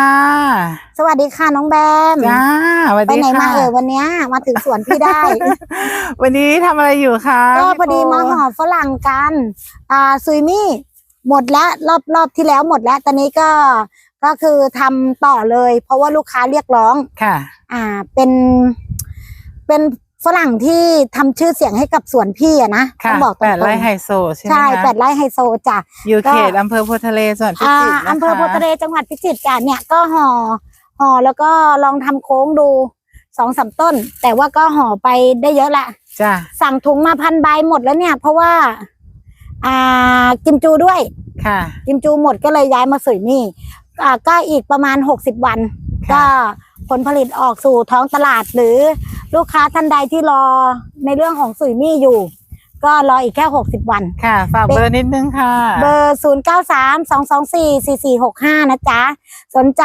ค่ะ สวัสดีค่ะน้องแบมจ้าสวัสไปดีไหนมาค่ะ เอ่ยวันเนี้ยมาถึงสวนพี่ได้ วันนี้ทำอะไรอยู่คะก็พี่พอดีโมาห่อฝรั่งกัน อ่าซุยมี่หมดแล้วรอบรอบที่แล้วหมดแล้ว ตอนนี้ก็ก็คือทำต่อเลย เพราะว่าลูกค้าเรียกร้อง ค่ะ อ่าเป็นเป็น ฝรั่งที่ทำชื่อเสียงให้กับสวนพี่อะนะค่ะต้องบอกตรแปดงไร่ไฮโซใช่ไหมๆใช่คะแปดไร่ไฮโซจ้ะอยู่ก็เขตอำเภอโพธิ์ทะเลส่วนพิอ่าจิตรนะคะอำเภอโพธิ์ทะเลจังหวัดพิจิตรจ้ะเนี่ยก็ห่อห่อแล้วก็ลองทำโค้งดูสองสามต้น แต่ว่าก็ห่อไปได้เยอะละจ้าสั่งถุงมาพันใบหมดแล้วเนี่ย เพราะว่า อ่ากิมจูด้วย ค่ะ กิมจูหมดก็เลยย้ายมาสวยนี่อ่าก็อีกประมาณหกสิบวัน ก็ค่ะผลผลิตออกสู่ท้องตลาดหรือ ลูกค้าท่านใดที่รอในเรื่องของสุยมี่อยู่ ก็รออีกแค่หกสิบวัน ค่ะ ฝากเบอร์นิดนึงค่ะ เบอร์ 0 9 3 2 2 4 4 4 6 5 นะจ๊ะ สนใจ